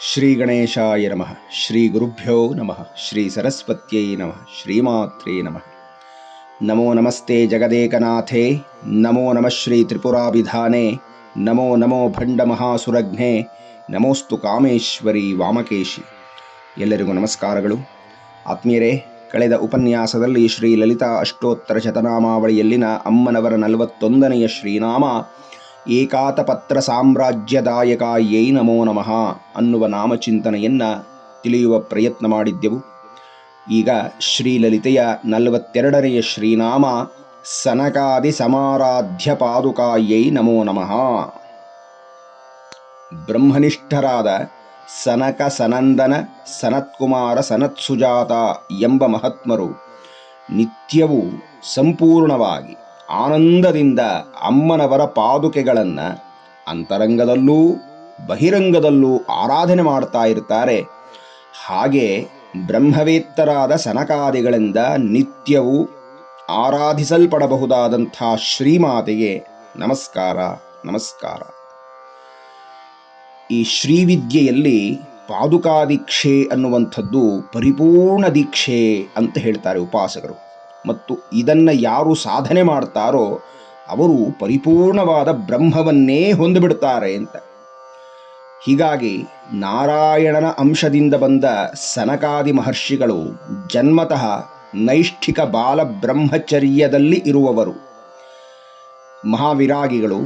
ಶ್ರೀ ಗಣೇಶಾಯ ನಮಃ. ಶ್ರೀ ಗುರುಭ್ಯೋ ನಮಃ. ಶ್ರೀ ಸರಸ್ವತ್ಯೈ ನಮಃ. ಶ್ರೀಮಾತ್ರೇ ನಮಃ. ನಮೋ ನಮಸ್ತೆ ಜಗದೇಕನಾಥೇ. ನಮೋ ನಮಃ ಶ್ರೀ ತ್ರಿಪುರಾಭಿಧಾನೆ. ನಮೋ ನಮೋ ಭಂಡ ಮಹಾಸುರಘ್ನೆ ನಮೋಸ್ತು ಕಾಮೇಶ್ವರಿ ವಾಮಕೇಶಿ. ಎಲ್ಲರಿಗೂ ನಮಸ್ಕಾರಗಳು. ಆತ್ಮೀಯರೇ, ಕಳೆದ ಉಪನ್ಯಾಸದಲ್ಲಿ ಶ್ರೀ ಲಲಿತಾ ಅಷ್ಟೋತ್ತರ ಶತನಾಮಾವಳಿಯಲ್ಲಿನ ಅಮ್ಮನವರ ನಲವತ್ತೊಂದನೆಯ ಶ್ರೀನಾಮ ಏಕಾತಪತ್ರ ಸಾಮ್ರಾಜ್ಯದಾಯಕಾಯೈ ನಮೋ ನಮಃ ಅನ್ನುವ ನಾಮಚಿಂತನೆಯನ್ನು ತಿಳಿಯುವ ಪ್ರಯತ್ನ ಮಾಡಿದ್ದೆವು. ಈಗ ಶ್ರೀಲಲಿತೆಯ ನಲವತ್ತೆರಡನೆಯ ಶ್ರೀನಾಮ ಸನಕಾದಿ ಸಮಾರಾಧ್ಯ ಪಾದುಕಾಯೈ ನಮೋ ನಮಃ. ಬ್ರಹ್ಮನಿಷ್ಠರಾದ ಸನಕ ಸನಂದನ ಸನತ್ಕುಮಾರ ಸನತ್ಸುಜಾತ ಎಂಬ ಮಹಾತ್ಮರು ನಿತ್ಯವೂ ಸಂಪೂರ್ಣವಾಗಿ ಆನಂದದಿಂದ ಅಮ್ಮನವರ ಪಾದುಕೆಗಳನ್ನು ಅಂತರಂಗದಲ್ಲೂ, ಬಹಿರಂಗದಲ್ಲೂ ಆರಾಧನೆ ಮಾಡ್ತಾ ಇರ್ತಾರೆ. ಹಾಗೆ ಬ್ರಹ್ಮವೇತ್ತರಾದ ಸನಕಾದಿಗಳಿಂದ ನಿತ್ಯವೂ ಆರಾಧಿಸಲ್ಪಡಬಹುದಾದಂಥ ಶ್ರೀಮಾತೆಗೆ ನಮಸ್ಕಾರ ನಮಸ್ಕಾರ. ಈ ಶ್ರೀವಿದ್ಯೆಯಲ್ಲಿ ಪಾದುಕಾ ದೀಕ್ಷೆ ಅನ್ನುವಂಥದ್ದು ಪರಿಪೂರ್ಣ ದೀಕ್ಷೆ ಅಂತ ಹೇಳ್ತಾರೆ ಉಪಾಸಕರು. ಮತ್ತು ಇದನ್ನು ಯಾರು ಸಾಧನೆ ಮಾಡ್ತಾರೋ ಅವರು ಪರಿಪೂರ್ಣವಾದ ಬ್ರಹ್ಮವನ್ನೇ ಹೊಂದಿಬಿಡ್ತಾರೆ ಅಂತ. ಹೀಗಾಗಿ ನಾರಾಯಣನ ಅಂಶದಿಂದ ಬಂದ ಸನಕಾದಿ ಮಹರ್ಷಿಗಳು ಜನ್ಮತಃ ನೈಷ್ಠಿಕ ಬಾಲ ಬ್ರಹ್ಮಚರ್ಯದಲ್ಲಿ ಇರುವವರು. ಮಹಾವಿರಾಗಿಗಳು,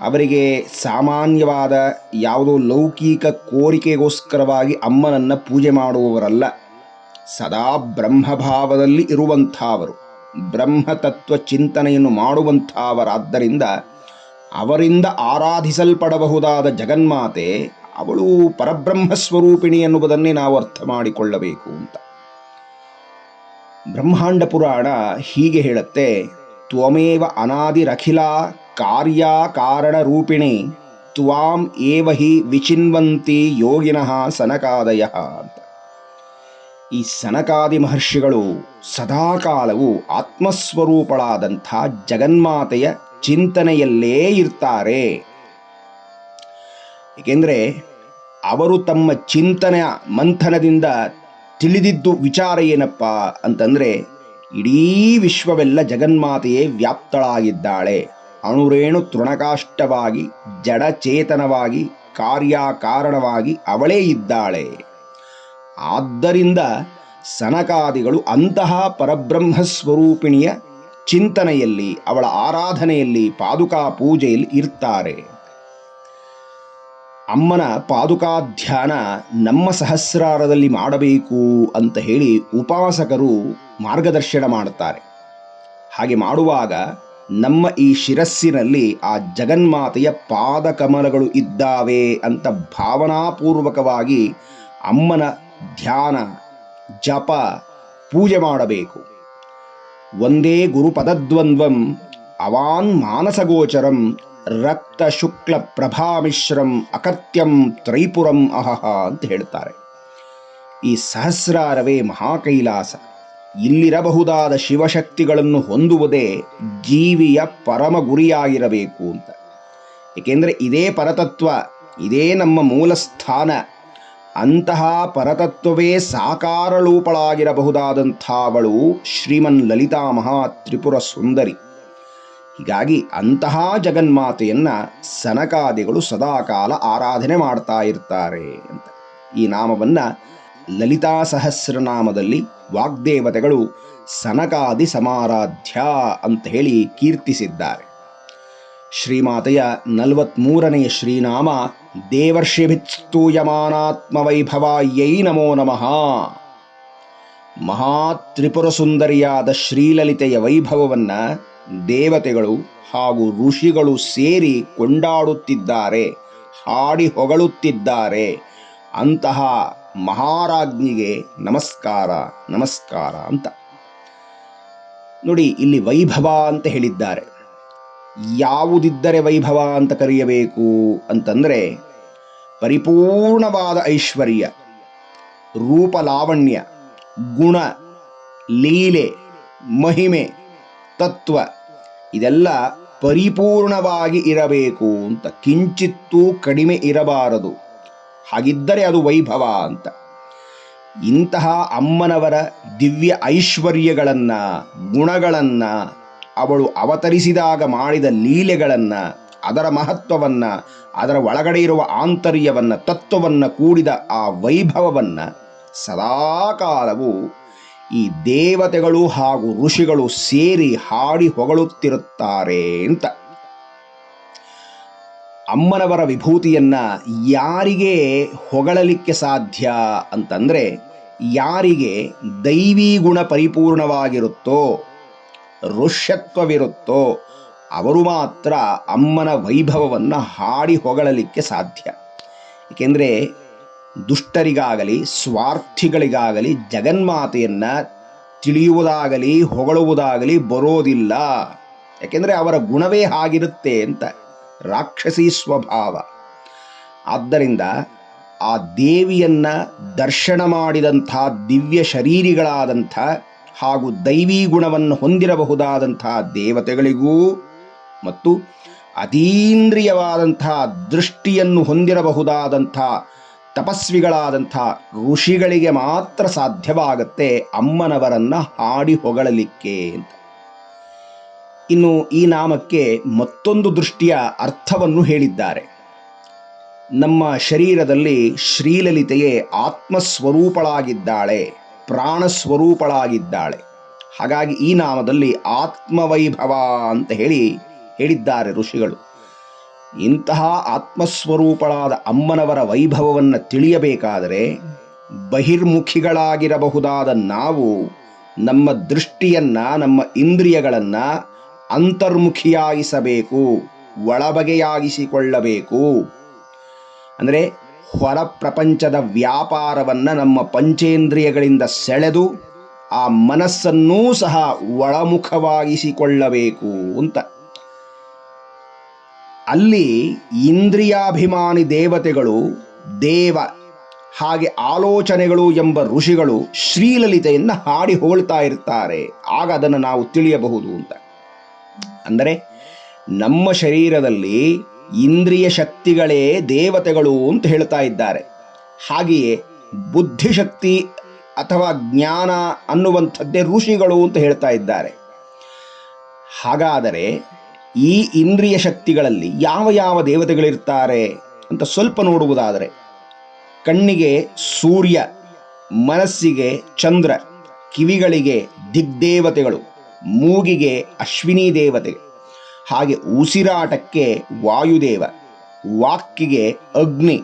ಅವರಿಗೆ ಸಾಮಾನ್ಯವಾದ ಯಾವುದೋ ಲೌಕಿಕ ಕೋರಿಕೆಗೋಸ್ಕರವಾಗಿ ಅಮ್ಮನನ್ನು ಪೂಜೆ ಮಾಡುವವರಲ್ಲ, ಸದಾ ಬ್ರಹ್ಮಭಾವದಲ್ಲಿ ಇರುವಂಥವರು. ಬ್ರಹ್ಮತತ್ವ ಚಿಂತನೆಯನ್ನು ಮಾಡುವಂಥವರಾದ್ದರಿಂದ ಅವರಿಂದ ಆರಾಧಿಸಲ್ಪಡಬಹುದಾದ ಜಗನ್ಮಾತೆ ಅವಳು ಪರಬ್ರಹ್ಮ ಸ್ವರೂಪಿಣಿ ಎನ್ನುವುದನ್ನೇ ನಾವು ಅರ್ಥ ಮಾಡಿಕೊಳ್ಳಬೇಕು ಅಂತ. ಬ್ರಹ್ಮಾಂಡ ಪುರಾಣ ಹೀಗೆ ಹೇಳುತ್ತೆ, ತ್ವಮೇವ ಅನಾದಿರಖಿಲ ಕಾರ್ಯ ಕಾರಣ ರೂಪಿಣಿ, ತ್ವಾಂ ಏವ ಹಿ ವಿಚಿನ್ವಂತಿ ಯೋಗಿನಃ ಸನಕಾದಯ ಅಂತ. ಈ ಸನಕಾದಿ ಮಹರ್ಷಿಗಳು ಸದಾಕಾಲವು ಆತ್ಮಸ್ವರೂಪಳಾದಂಥ ಜಗನ್ಮಾತೆಯ ಚಿಂತನೆಯಲ್ಲೇ ಇರ್ತಾರೆ. ಏಕೆಂದರೆ ಅವರು ತಮ್ಮ ಚಿಂತನೆಯ ಮಂಥನದಿಂದ ತಿಳಿದಿದ್ದು ವಿಚಾರ ಏನಪ್ಪ ಅಂತಂದರೆ ಇಡೀ ವಿಶ್ವವೆಲ್ಲ ಜಗನ್ಮಾತೆಯೇ ವ್ಯಾಪ್ತಳಾಗಿದ್ದಾಳೆ. ಅಣುರೇಣು ತೃಣಕಾಷ್ಟವಾಗಿ ಜಡಚೇತನವಾಗಿ, ಕಾರ್ಯಕಾರಣವಾಗಿ ಅವಳೇ ಇದ್ದಾಳೆ. ಆದ್ದರಿಂದ ಸನಕಾದಿಗಳು ಅಂತಹ ಪರಬ್ರಹ್ಮ ಸ್ವರೂಪಿಣಿಯ ಚಿಂತನೆಯಲ್ಲಿ, ಅವಳ ಆರಾಧನೆಯಲ್ಲಿ ಪಾದುಕಾ ಪೂಜೆಯಲ್ಲಿ ಇರ್ತಾರೆ. ಅಮ್ಮನ ಪಾದುಕಾ ಧ್ಯಾನ ನಮ್ಮ ಸಹಸ್ರಾರದಲ್ಲಿ ಮಾಡಬೇಕು ಅಂತ ಹೇಳಿ ಉಪಾಸಕರು ಮಾರ್ಗದರ್ಶನ ಮಾಡುತ್ತಾರೆ. ಹಾಗೆ ಮಾಡುವಾಗ ನಮ್ಮ ಈ ಶಿರಸ್ಸಿನಲ್ಲಿ ಆ ಜಗನ್ಮಾತೆಯ ಪಾದಕಮಲಗಳು ಇದ್ದಾವೆ ಅಂತ ಭಾವನಾಪೂರ್ವಕವಾಗಿ ಅಮ್ಮನ ಧ್ಯಾನ, ಜಪ, ಪೂಜೆ ಮಾಡಬೇಕು. ಒಂದೇ ಗುರುಪದದ್ವಂದ್ವಂ, ಅವಾನ್ ಮಾನಸಗೋಚರಂ, ರಕ್ತ ಶುಕ್ಲ ಪ್ರಭಾಮಿಶ್ರಂ ಅಕತ್ಯಂ ತ್ರೈಪುರಂ ಅಹಹ ಅಂತ ಹೇಳ್ತಾರೆ. ಈ ಸಹಸ್ರಾರವೇ ಮಹಾಕೈಲಾಸ. ಇಲ್ಲಿರಬಹುದಾದ ಶಿವಶಕ್ತಿಗಳನ್ನು ಹೊಂದುವುದೇ ಜೀವಿಯ ಪರಮ ಗುರಿಯಾಗಿರಬೇಕು ಅಂತ. ಏಕೆಂದರೆ ಇದೇ ಪರತತ್ವ, ಇದೇ ನಮ್ಮ ಮೂಲ ಸ್ಥಾನ ಅಂತಹ ಪರತತ್ವವೇ ಸಾಕಾರಳೂಪಳಾಗಿರಬಹುದಾದಂಥವಳು ಶ್ರೀಮನ್ ಲಲಿತಾ ಮಹಾ ತ್ರಿಪುರ ಸುಂದರಿ. ಹೀಗಾಗಿ ಅಂತಹ ಜಗನ್ಮಾತೆಯನ್ನ ಸನಕಾದಿಗಳು ಸದಾಕಾಲ ಆರಾಧನೆ ಮಾಡ್ತಾ ಇರ್ತಾರೆ ಅಂತ. ಈ ನಾಮವನ್ನು ಲಲಿತಾ ಸಹಸ್ರನಾಮದಲ್ಲಿ ವಾಗ್ದೇವತೆಗಳು ಸನಕಾದಿ ಸಮಾರಾಧ್ಯ ಅಂತ ಹೇಳಿ ಕೀರ್ತಿಸಿದ್ದಾರೆ. ಶ್ರೀಮಾತೆಯ ನಲವತ್ಮೂರನೆಯ ಶ್ರೀನಾಮ ದೇವರ್ಷಿಭಿಸ್ತೂಯಮಾನಾತ್ಮವೈಭವಾಯೈ ನಮೋ ನಮಃ. ಮಹಾತ್ರಿಪುರ ಸುಂದರಿಯಾದ ಶ್ರೀಲಲಿತೆಯ ವೈಭವವನ್ನು ದೇವತೆಗಳು ಹಾಗೂ ಋಷಿಗಳು ಸೇರಿ ಕೊಂಡಾಡುತ್ತಿದ್ದಾರೆ, ಹಾಡಿ ಹೊಗಳುತ್ತಿದ್ದಾರೆ. ಅಂತಹ ಮಹಾರಾಜ್ಞಿಗೆ ನಮಸ್ಕಾರ ನಮಸ್ಕಾರ ಅಂತ. ನೋಡಿ, ಇಲ್ಲಿ ವೈಭವ ಅಂತ ಹೇಳಿದ್ದಾರೆ. ಯಾವುದಿದ್ದರೆ ವೈಭವ ಅಂತ ಕರೆಯಬೇಕು ಅಂತಂದರೆ ಪರಿಪೂರ್ಣವಾದ ಐಶ್ವರ್ಯ ರೂಪಲಾವಣ್ಯ ಗುಣ, ಲೀಲೆ, ಮಹಿಮೆ, ತತ್ವ, ಇದೆಲ್ಲ ಪರಿಪೂರ್ಣವಾಗಿ ಇರಬೇಕು ಅಂತ ಕಿಂಚಿತ್ತೂ ಕಡಿಮೆ ಇರಬಾರದು. ಹಾಗಿದ್ದರೆ ಅದು ವೈಭವ ಅಂತ. ಇಂತಹ ಅಮ್ಮನವರ ದಿವ್ಯ ಐಶ್ವರ್ಯಗಳನ್ನು, ಗುಣಗಳನ್ನು ಅವಳು ಅವತರಿಸಿದಾಗ ಮಾಡಿದ ಲೀಲೆಗಳನ್ನು ಅದರ ಮಹತ್ವವನ್ನು, ಅದರ ಒಳಗಡೆ ಇರುವ ಆಂತರ್ಯವನ್ನು, ತತ್ವವನ್ನು ಕೂಡಿದ ಆ ವೈಭವವನ್ನು ಸದಾಕಾಲವು ಈ ದೇವತೆಗಳು ಹಾಗೂ ಋಷಿಗಳು ಸೇರಿ ಹಾಡಿ ಹೊಗಳುತ್ತಿರುತ್ತಾರೆ ಅಂತ. ಅಮ್ಮನವರ ವಿಭೂತಿಯನ್ನ ಯಾರಿಗೆ ಹೊಗಳಲಿಕ್ಕೆ ಸಾಧ್ಯ ಅಂತಂದ್ರೆ, ಯಾರಿಗೆ ದೈವಿ ಗುಣ ಪರಿಪೂರ್ಣವಾಗಿರುತ್ತೋ, ಋಷ್ಯತ್ವವಿರುತ್ತೋ ಅವರು ಮಾತ್ರ ಅಮ್ಮನ ವೈಭವವನ್ನು ಹಾಡಿ ಹೊಗಳಲಿಕ್ಕೆ ಸಾಧ್ಯ. ಏಕೆಂದರೆ ದುಷ್ಟರಿಗಾಗಲಿ, ಸ್ವಾರ್ಥಿಗಳಿಗಾಗಲಿ, ಜಗನ್ಮಾತೆಯನ್ನು ತಿಳಿಯುವುದಾಗಲಿ, ಹೊಗಳುವುದಾಗಲಿ ಬರೋದಿಲ್ಲ. ಯಾಕೆಂದರೆ ಅವರ ಗುಣವೇ ಹಾಗಿರುತ್ತೆ ಅಂತ ರಾಕ್ಷಸಿ ಸ್ವಭಾವ. ಆದ್ದರಿಂದ ಆ ದೇವಿಯನ್ನ ದರ್ಶನ ಮಾಡಿದಂಥ ದಿವ್ಯ ಶರೀರಿಗಳಾದಂಥ ಹಾಗೂ ದೈವೀ ಗುಣವನ್ನು ಹೊಂದಿರಬಹುದಾದಂಥ ದೇವತೆಗಳಿಗೂ ಮತ್ತು ಅತೀಂದ್ರಿಯವಾದಂಥ ದೃಷ್ಟಿಯನ್ನು ಹೊಂದಿರಬಹುದಾದಂಥ ತಪಸ್ವಿಗಳಾದಂಥ ಋಷಿಗಳಿಗೆ ಮಾತ್ರ ಸಾಧ್ಯವಾಗತ್ತೆ ಅಮ್ಮನವರನ್ನ ಹಾಡಿ ಹೊಗಳಲಿಕ್ಕೆ ಅಂತ. ಇನ್ನು ಈ ನಾಮಕ್ಕೆ ಮತ್ತೊಂದು ದೃಷ್ಟಿಯ ಅರ್ಥವನ್ನು ಹೇಳಿದ್ದಾರೆ. ನಮ್ಮ ಶರೀರದಲ್ಲಿ ಶ್ರೀಲಲಿತೆಯೇ ಆತ್ಮಸ್ವರೂಪಳಾಗಿದ್ದಾಳೆ, ಪ್ರಾಣಸ್ವರೂಪಳಾಗಿದ್ದಾಳೆ. ಹಾಗಾಗಿ ಈ ನಾಮದಲ್ಲಿ ಆತ್ಮವೈಭವ ಅಂತ ಹೇಳಿ ಹೇಳಿದ್ದಾರೆ ಋಷಿಗಳು. ಇಂತಹ ಆತ್ಮಸ್ವರೂಪಳಾದ ಅಮ್ಮನವರ ವೈಭವವನ್ನು ತಿಳಿಯಬೇಕಾದರೆ ಬಹಿರ್ಮುಖಿಗಳಾಗಿರಬಹುದಾದ ನಾವು ನಮ್ಮ ದೃಷ್ಟಿಯನ್ನ, ನಮ್ಮ ಇಂದ್ರಿಯಗಳನ್ನು ಅಂತರ್ಮುಖಿಯಾಗಿಸಬೇಕು, ಒಳಬಗೆಯಾಗಿಸಿಕೊಳ್ಳಬೇಕು. ಅಂದರೆ ಹೊರ ಪ್ರಪಂಚದ ವ್ಯಾಪಾರವನ್ನು ನಮ್ಮ ಪಂಚೇಂದ್ರಿಯಗಳಿಂದ ಸೆಳೆದು ಆ ಮನಸ್ಸನ್ನೂ ಸಹ ಒಳಮುಖವಾಗಿಸಿಕೊಳ್ಳಬೇಕು ಅಂತ ಅಲ್ಲಿ ಇಂದ್ರಿಯಾಭಿಮಾನಿ ದೇವತೆಗಳು, ದೇವ ಹಾಗೆ ಆಲೋಚನೆಗಳು ಎಂಬ ಋಷಿಗಳು ಶ್ರೀಲಲಿತೆಯನ್ನು ಹಾಡಿ ಹೋಳ್ತಾ ಇರ್ತಾರೆ. ಆಗ ಅದನ್ನು ನಾವು ತಿಳಿಯಬಹುದು ಅಂತ. ಅಂದರೆ ನಮ್ಮ ಶರೀರದಲ್ಲಿ ಇಂದ್ರಿಯ ಶಕ್ತಿಗಳೇ ದೇವತೆಗಳು ಅಂತ ಹೇಳ್ತಾ ಇದ್ದಾರೆ. ಹಾಗೆಯೇ ಬುದ್ಧಿಶಕ್ತಿ ಅಥವಾ ಜ್ಞಾನ ಅನ್ನುವಂಥದ್ದೇ ಋಷಿಗಳು ಅಂತ ಹೇಳ್ತಾ ಇದ್ದಾರೆ. ಹಾಗಾದರೆ ಈ ಇಂದ್ರಿಯ ಶಕ್ತಿಗಳಲ್ಲಿ ಯಾವ ಯಾವ ದೇವತೆಗಳಿರ್ತಾರೆ ಅಂತ ಸ್ವಲ್ಪ ನೋಡುವುದಾದರೆ, ಕಣ್ಣಿಗೆ ಸೂರ್ಯ, ಮನಸ್ಸಿಗೆ ಚಂದ್ರ, ಕಿವಿಗಳಿಗೆ ದಿಗ್ದೇವತೆಗಳು, ಮೂಗಿಗೆ ಅಶ್ವಿನಿ ದೇವತೆ, ಹಾಗೆ ಉಸಿರಾಟಕ್ಕೆ ವಾಯುದೇವ, ವಾಕ್ಕಿಗೆ ಅಗ್ನಿ,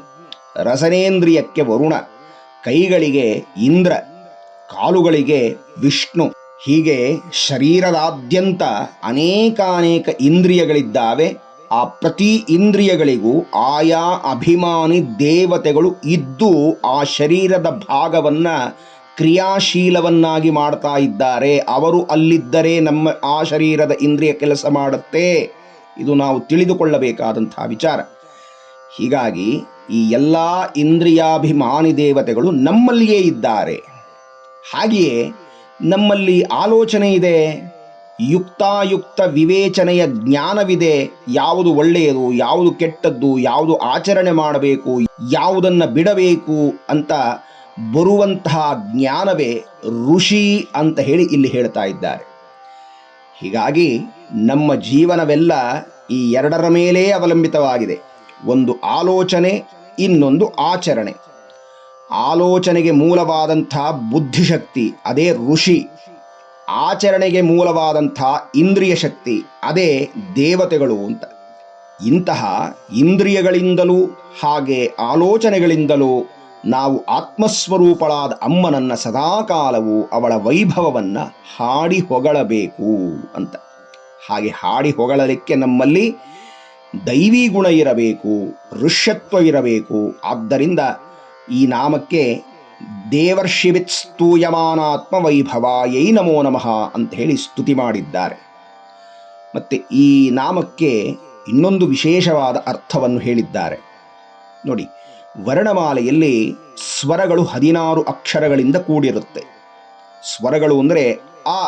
ರಸನೇಂದ್ರಿಯಕ್ಕೆ ವರುಣ, ಕೈಗಳಿಗೆ ಇಂದ್ರ, ಕಾಲುಗಳಿಗೆ ವಿಷ್ಣು ಹೀಗೆ ಶರೀರದಾದ್ಯಂತ ಅನೇಕಾನೇಕ ಇಂದ್ರಿಯಗಳಿದ್ದಾವೆ, ಆ ಪ್ರತಿ ಇಂದ್ರಿಯಗಳಿಗೂ ಆಯಾ ಅಭಿಮಾನಿ ದೇವತೆಗಳು ಇದ್ದು ಆ ಶರೀರದ ಭಾಗವನ್ನ ಕ್ರಿಯಾಶೀಲವನ್ನಾಗಿ ಮಾಡ್ತಾ ಇದ್ದಾರೆ. ಅವರು ಅಲ್ಲಿದ್ದರೆ ನಮ್ಮ ಆ ಶರೀರದ ಇಂದ್ರಿಯ ಕೆಲಸ ಮಾಡುತ್ತೆ. ಇದು ನಾವು ತಿಳಿದುಕೊಳ್ಳಬೇಕಾದಂತಹ ವಿಚಾರ. ಹೀಗಾಗಿ ಈ ಎಲ್ಲ ಇಂದ್ರಿಯಾಭಿಮಾನಿ ದೇವತೆಗಳು ನಮ್ಮಲ್ಲಿಯೇ ಇದ್ದಾರೆ. ಹಾಗೆಯೇ ನಮ್ಮಲ್ಲಿ ಆಲೋಚನೆ ಇದೆ, ಯುಕ್ತಾಯುಕ್ತ ವಿವೇಚನೆಯ ಜ್ಞಾನವಿದೆ, ಯಾವುದು ಒಳ್ಳೆಯದು, ಯಾವುದು ಕೆಟ್ಟದ್ದು, ಯಾವುದು ಆಚರಣೆ ಮಾಡಬೇಕು, ಯಾವುದನ್ನು ಬಿಡಬೇಕು ಅಂತ ಬರುವಂತಹ ಜ್ಞಾನವೇ ಋಷಿ ಅಂತ ಹೇಳಿ ಇಲ್ಲಿ ಹೇಳ್ತಾ ಇದ್ದಾರೆ. ಹೀಗಾಗಿ ನಮ್ಮ ಜೀವನವೆಲ್ಲ ಈ ಎರಡರ ಮೇಲೇ ಅವಲಂಬಿತವಾಗಿದೆ. ಒಂದು ಆಲೋಚನೆ, ಇನ್ನೊಂದು ಆಚರಣೆ. ಆಲೋಚನೆಗೆ ಮೂಲವಾದಂಥ ಬುದ್ಧಿಶಕ್ತಿ, ಅದೇ ಋಷಿ. ಆಚರಣೆಗೆ ಮೂಲವಾದಂಥ ಇಂದ್ರಿಯ ಶಕ್ತಿ, ಅದೇ ದೇವತೆಗಳು ಅಂತ. ಇಂತಹ ಇಂದ್ರಿಯಗಳಿಂದಲೂ ಹಾಗೆ ಆಲೋಚನೆಗಳಿಂದಲೂ ನಾವು ಆತ್ಮಸ್ವರೂಪಳಾದ ಅಮ್ಮನನ್ನ ಸದಾಕಾಲವು ಅವಳ ವೈಭವವನ್ನು ಹಾಡಿ ಹೊಗಳಬೇಕು ಅಂತ. ಹಾಗೆ ಹಾಡಿ ಹೊಗಳಲಿಕ್ಕೆ ನಮ್ಮಲ್ಲಿ ದೈವಿ ಗುಣ ಇರಬೇಕು, ಋಷ್ಯತ್ವ ಇರಬೇಕು. ಆದ್ದರಿಂದ ಈ ನಾಮಕ್ಕೆ ದೇವರ್ಷಿವಿತ್ ಸ್ತೂಯಮಾನಾತ್ಮ ವೈಭವ ಯೈ ನಮೋ ನಮಃ ಅಂತ ಹೇಳಿ ಸ್ತುತಿ ಮಾಡಿದ್ದಾರೆ. ಮತ್ತು ಈ ನಾಮಕ್ಕೆ ಇನ್ನೊಂದು ವಿಶೇಷವಾದ ಅರ್ಥವನ್ನು ಹೇಳಿದ್ದಾರೆ. ನೋಡಿ, ವರ್ಣಮಾಲೆಯಲ್ಲಿ ಸ್ವರಗಳು ಹದಿನಾರು ಅಕ್ಷರಗಳಿಂದ ಕೂಡಿರುತ್ತೆ. ಸ್ವರಗಳು ಅಂದರೆ ಆ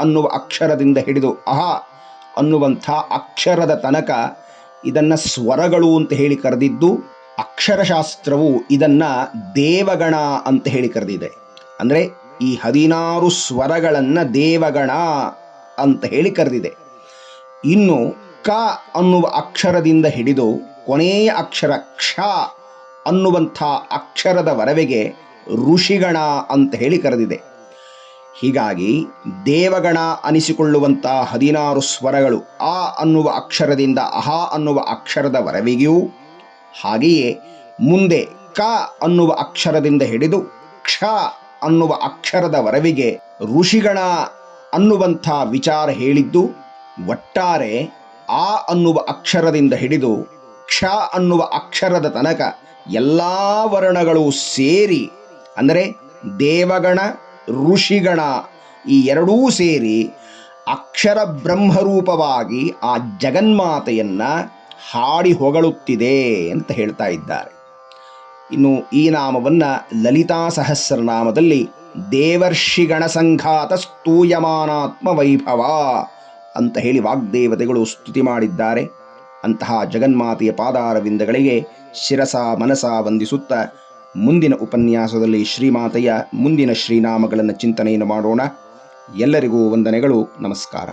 ಅನ್ನುವ ಅಕ್ಷರದಿಂದ ಹಿಡಿದು ಅಹ ಅನ್ನುವಂಥ ಅಕ್ಷರದ ತನಕ ಇದನ್ನು ಸ್ವರಗಳು ಅಂತ ಹೇಳಿ ಕರೆದಿದ್ದು ಅಕ್ಷರಶಾಸ್ತ್ರವು ಇದನ್ನ ದೇವಗಣ ಅಂತ ಹೇಳಿ ಕರೆದಿದೆ. ಅಂದರೆ ಈ ಹದಿನಾರು ಸ್ವರಗಳನ್ನು ದೇವಗಣ ಅಂತ ಹೇಳಿ ಕರೆದಿದೆ. ಇನ್ನು ಕ ಅನ್ನುವ ಅಕ್ಷರದಿಂದ ಹಿಡಿದು ಕೊನೆಯ ಅಕ್ಷರ ಕ್ಷ ಅನ್ನುವಂಥ ಅಕ್ಷರದ ವರವೆಗೆ ಋಷಿಗಣ ಅಂತ ಹೇಳಿ ಕರೆದಿದೆ. ಹೀಗಾಗಿ ದೇವಗಣ ಅನಿಸಿಕೊಳ್ಳುವಂಥ ಹದಿನಾರು ಸ್ವರಗಳು ಆ ಅನ್ನುವ ಅಕ್ಷರದಿಂದ ಅಹ ಅನ್ನುವ ಅಕ್ಷರದವರೆವಿಗೂ ಹಾಗೆಯೇ ಮುಂದೆ ಕ ಅನ್ನುವ ಅಕ್ಷರದಿಂದ ಹಿಡಿದು ಕ್ಷ ಅನ್ನುವ ಅಕ್ಷರದ ವರವಿಗೆ ಋಷಿಗಣ ಅನ್ನುವಂಥ ವಿಚಾರ ಹೇಳಿದ್ದು, ಒಟ್ಟಾರೆ ಆ ಅನ್ನುವ ಅಕ್ಷರದಿಂದ ಹಿಡಿದು ಕ್ಷ ಅನ್ನುವ ಅಕ್ಷರದ ತನಕ ಎಲ್ಲ ವರ್ಣಗಳು ಸೇರಿ, ಅಂದರೆ ದೇವಗಣ, ಋಷಿಗಣ ಈ ಎರಡೂ ಸೇರಿ ಅಕ್ಷರ ಬ್ರಹ್ಮರೂಪವಾಗಿ ಆ ಜಗನ್ಮಾತೆಯನ್ನ ಹಾಡಿ ಹೊಗಳುತ್ತಿದೆ ಅಂತ ಹೇಳ್ತಾ ಇದ್ದಾರೆ. ಇನ್ನು ಈ ನಾಮವನ್ನು ಲಲಿತಾ ಸಹಸ್ರನಾಮದಲ್ಲಿ ದೇವರ್ಷಿಗಣ ಸಂಘಾತ ಸ್ತೂಯಮಾನಾತ್ಮ ವೈಭವ ಅಂತ ಹೇಳಿ ವಾಗ್ದೇವತೆಗಳು ಸ್ತುತಿ ಮಾಡಿದ್ದಾರೆ. ಅಂತಹ ಜಗನ್ಮಾತೆಯ ಪಾದಾರವಿಂದಗಳಿಗೆ ಶಿರಸ ಮನಸ ವಂದಿಸುತ್ತ ಮುಂದಿನ ಉಪನ್ಯಾಸದಲ್ಲಿ ಶ್ರೀಮಾತೆಯ ಮುಂದಿನ ಶ್ರೀನಾಮಗಳನ್ನು ಚಿಂತನೆಯನ್ನು ಮಾಡೋಣ. ಎಲ್ಲರಿಗೂ ವಂದನೆಗಳು, ನಮಸ್ಕಾರ.